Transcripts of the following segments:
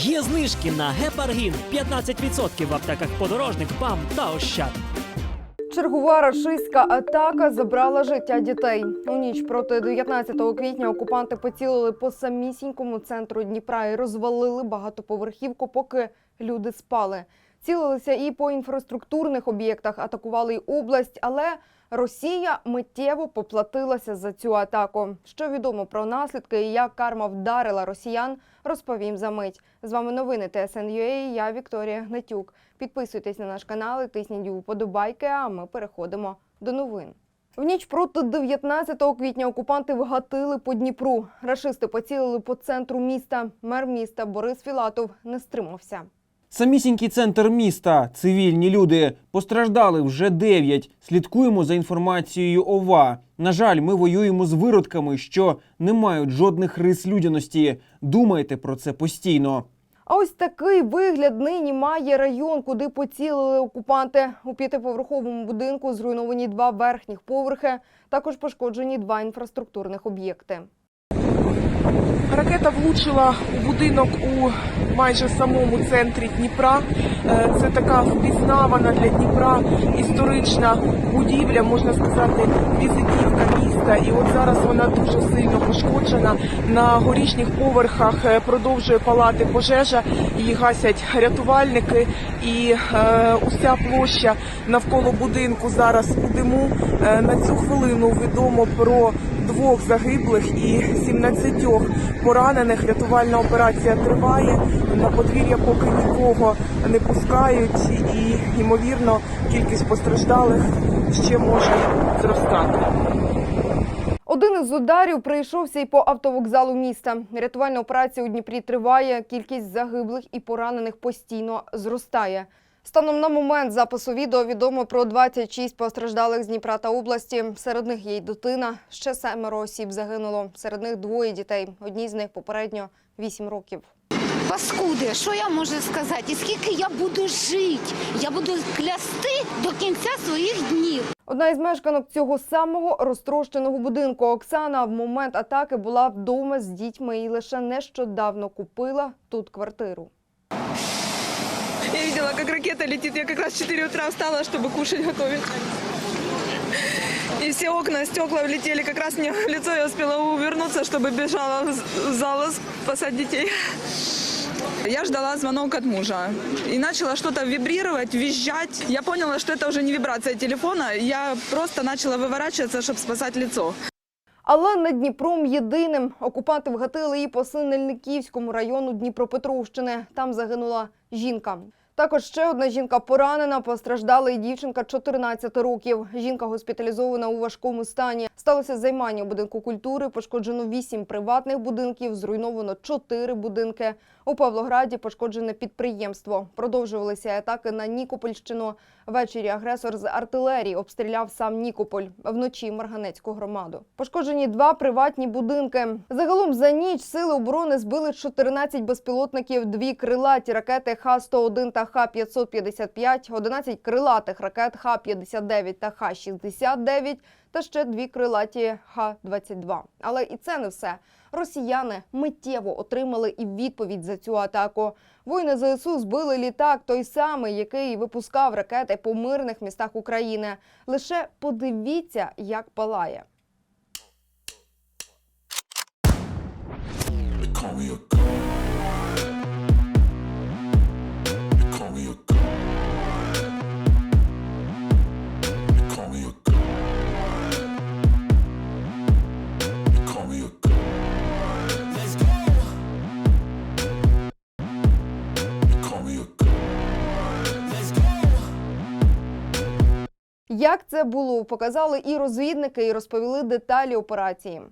Є знижки на гепаргін 15% в аптеках подорожник, БАМ та Ощад. Чергова рашистська атака забрала життя дітей. У ніч проти 19 квітня окупанти поцілили по самісінькому центру Дніпра і розвалили багатоповерхівку, поки люди спали. Цілилися і по інфраструктурних об'єктах, атакували й область, але Росія миттєво поплатилася за цю атаку. Що відомо про наслідки і як карма вдарила росіян, розповім за мить. З вами новини ТСН.UA, Я Вікторія Гнатюк. Підписуйтесь на наш канал і тисніть вподобайки, а ми переходимо до новин. В ніч проти 19 квітня окупанти вгатили по Дніпру. Рашисти поцілили по центру міста. Мер міста Борис Філатов не стримався. Самісінький центр міста, цивільні люди. Постраждали вже дев'ять. Слідкуємо за інформацією ОВА. На жаль, ми воюємо з виродками, що не мають жодних рис людяності. Думайте про це постійно. А ось такий вигляд нині має район, куди поцілили окупанти. У п'ятиповерховому будинку зруйновані два верхніх поверхи. Також пошкоджені два інфраструктурних об'єкти. Ракета влучила у будинок у майже самому центрі Дніпра. Е, Це така впізнавана для Дніпра історична будівля, можна сказати, візитівка міста. І от зараз вона дуже сильно пошкоджена. На горішніх поверхах е, продовжує палати пожежа. Її гасять рятувальники, і е, уся площа навколо будинку зараз у диму. Е, на цю хвилину відомо про двох загиблих і 17 поранених. Рятувальна операція триває. На подвір'я поки нікого не пускають, і ймовірно кількість постраждалих ще може зростати. Один із ударів прийшовся і по автовокзалу міста. Рятувальна операція у Дніпрі триває. Кількість загиблих і поранених постійно зростає. Станом на момент запису відео відомо про 26 постраждалих з Дніпра та області. Серед них є й дитина. Ще семеро осіб загинуло. Серед них двоє дітей. Одній з них попередньо 8 років. Паскуди, що я можу сказати? І скільки я буду жити? Я буду клясти до кінця своїх днів. Одна із мешканок цього самого розтрощеного будинку Оксана в момент атаки була вдома з дітьми і лише нещодавно купила тут квартиру. Я видела, как ракета летит. Я как раз в 4 утра встала, чтобы кушать готовить. И все окна, стекла влетели как раз мне в лицо. Я успела увернуться, чтобы бежала в з- в зал спасать детей. Я ждала звонок от мужа. И начала что-то вибрировать, визжать. Я поняла, что это уже не вибрация телефона. Я просто начала выворачиваться, чтобы спасать лицо. Але не Дніпром єдиним. Окупанти вгатили її по Синельниківському району Дніпропетровщини. Там загинула жінка. Також ще одна жінка поранена, постраждала і дівчинка 14 років. Жінка госпіталізована у важкому стані. Сталося займання будинку культури, пошкоджено 8 приватних будинків, зруйновано 4 будинки. У Павлограді пошкоджене підприємство. Продовжувалися атаки на Нікопольщину. Ввечері агресор з артилерії обстріляв сам Нікополь, вночі Марганецьку громаду. Пошкоджені два приватні будинки. Загалом за ніч сили оборони збили 14 безпілотників, дві крилаті ракети Х-101 та Х-555, 11 крилатих ракет Х-59 та Х-69 та ще дві крилаті Х-22. Але і це не все. Росіяни миттєво отримали і відповідь за цю атаку. Воїни ЗСУ збили літак, той самий, який випускав ракети по мирних містах України. Лише подивіться, як палає. Call me a Як це було, показали і розвідники, і розповіли деталі операції.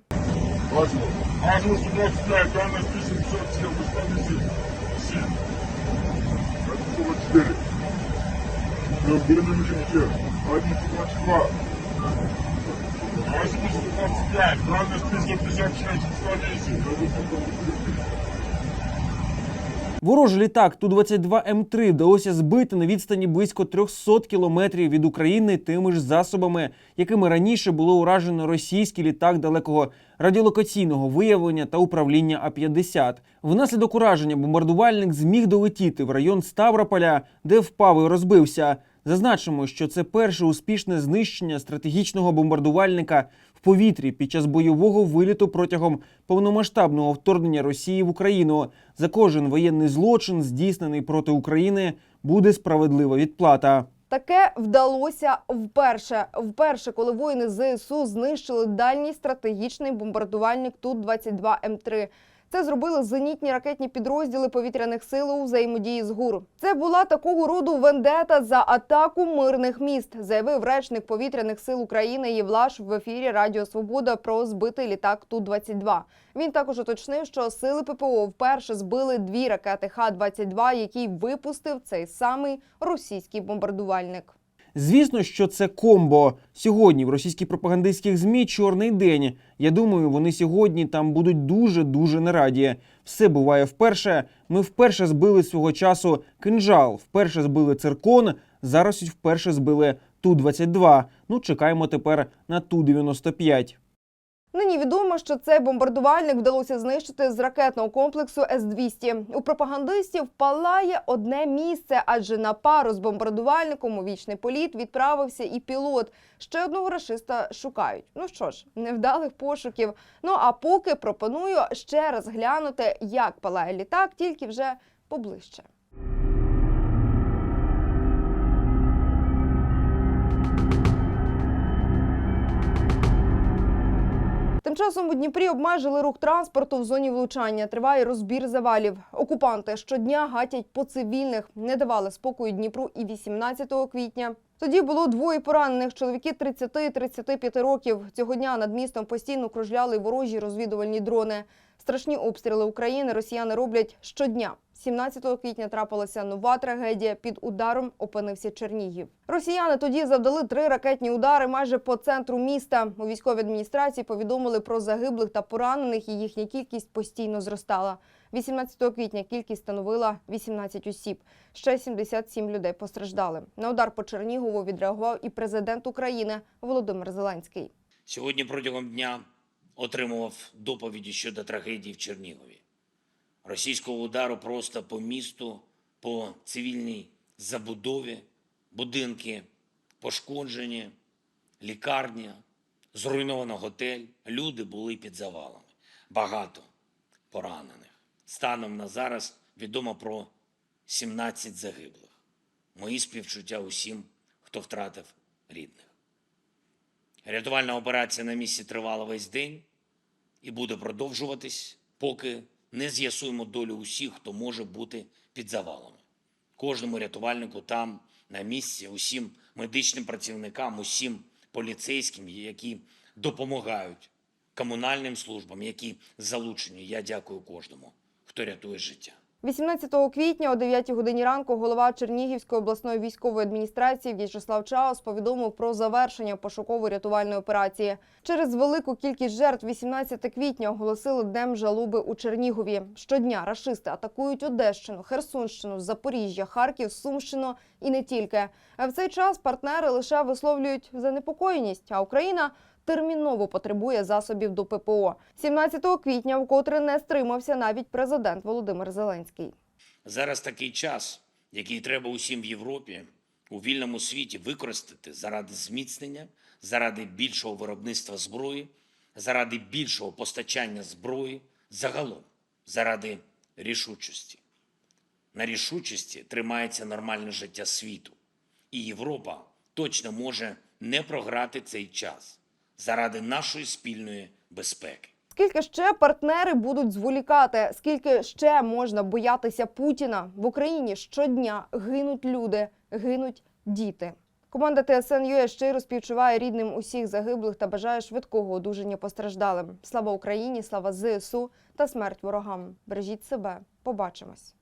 Ворожий літак Ту-22М3 вдалося збити на відстані близько 300 кілометрів від України тими ж засобами, якими раніше було уражено російський літак далекого радіолокаційного виявлення та управління А-50. Внаслідок ураження бомбардувальник зміг долетіти в район Ставрополя, де впав і розбився. Зазначимо, що це перше успішне знищення стратегічного бомбардувальника повітрі під час бойового виліту протягом повномасштабного вторгнення Росії в Україну. За кожен воєнний злочин, здійснений проти України, буде справедлива відплата. Таке вдалося вперше. Вперше, коли воїни ЗСУ знищили дальній стратегічний бомбардувальник Ту-22М3. Це зробили зенітні ракетні підрозділи повітряних сил у взаємодії з ГУР. Це була такого роду вендета за атаку мирних міст, заявив речник повітряних сил України Євлаш в ефірі Радіо Свобода про збитий літак Ту-22. Він також уточнив, що сили ППО вперше збили дві ракети Х-22, які випустив цей самий російський бомбардувальник. Звісно, що це комбо. Сьогодні в російських пропагандистських змі чорний день. Я думаю, вони сьогодні там будуть дуже дуже не раді. Все буває вперше. Ми вперше збили свого часу кинжал, вперше збили циркон. Зараз вперше збили Ту-22. Ну чекаємо тепер на Ту-95. Нині відомо, що цей бомбардувальник вдалося знищити з ракетного комплексу С-200. У пропагандистів палає одне місце, адже на пару з бомбардувальником у вічний політ відправився і пілот. Ще одного рашиста шукають. Ну що ж, невдалих пошуків. Ну а поки пропоную ще раз глянути, як палає літак, тільки вже поближче. Часом у Дніпрі обмежили рух транспорту в зоні влучання. Триває розбір завалів. Окупанти щодня гатять по цивільних, не давали спокою Дніпру і 18 квітня. Тоді було двоє поранених чоловіки 30-35 років. Цього дня над містом постійно кружляли ворожі розвідувальні дрони. Страшні обстріли України росіяни роблять щодня. 17 квітня трапилася нова трагедія. Під ударом опинився Чернігів. Росіяни тоді завдали три ракетні удари майже по центру міста. У військовій адміністрації повідомили про загиблих та поранених, і їхня кількість постійно зростала. 18 квітня кількість становила 18 осіб. Ще 77 людей постраждали. На удар по Чернігову відреагував і президент України Володимир Зеленський. Сьогодні протягом дня отримував доповіді щодо трагедії в Чернігові. Російського удару просто по місту, по цивільній забудові, будинки пошкоджені, лікарня, зруйновано готель. Люди були під завалами. Багато поранених. Станом на зараз відомо про 17 загиблих. Мої співчуття усім, хто втратив рідних. Рятувальна операція на місці тривала весь день і буде продовжуватись, поки не з'ясуємо долю усіх, хто може бути під завалами. Кожному рятувальнику там, на місці, усім медичним працівникам, усім поліцейським, які допомагають комунальним службам, які залучені. Я дякую кожному, хто рятує життя. 18 квітня о 9 годині ранку голова Чернігівської обласної військової адміністрації В'ячеслав Чаус повідомив про завершення пошуково-рятувальної операції. Через велику кількість жертв 18 квітня оголосили днем жалоби у Чернігові. Щодня рашисти атакують Одещину, Херсонщину, Запоріжжя, Харків, Сумщину і не тільки. А в цей час партнери лише висловлюють занепокоєність, а Україна терміново потребує засобів до ППО. 17 квітня, вкотре не стримався навіть президент Володимир Зеленський. Зараз такий час, який треба усім в Європі, у вільному світі використати заради зміцнення, заради більшого виробництва зброї, заради більшого постачання зброї, загалом, заради рішучості. На рішучості тримається нормальне життя світу. І Європа точно може не програти цей час заради нашої спільної безпеки. Скільки ще партнери будуть зволікати? Скільки ще можна боятися Путіна? В Україні щодня гинуть люди, гинуть діти. Команда ТСН.UA щиро співчуває рідним усіх загиблих та бажає швидкого одужання постраждалим. Слава Україні, слава ЗСУ та смерть ворогам. Бережіть себе. Побачимось.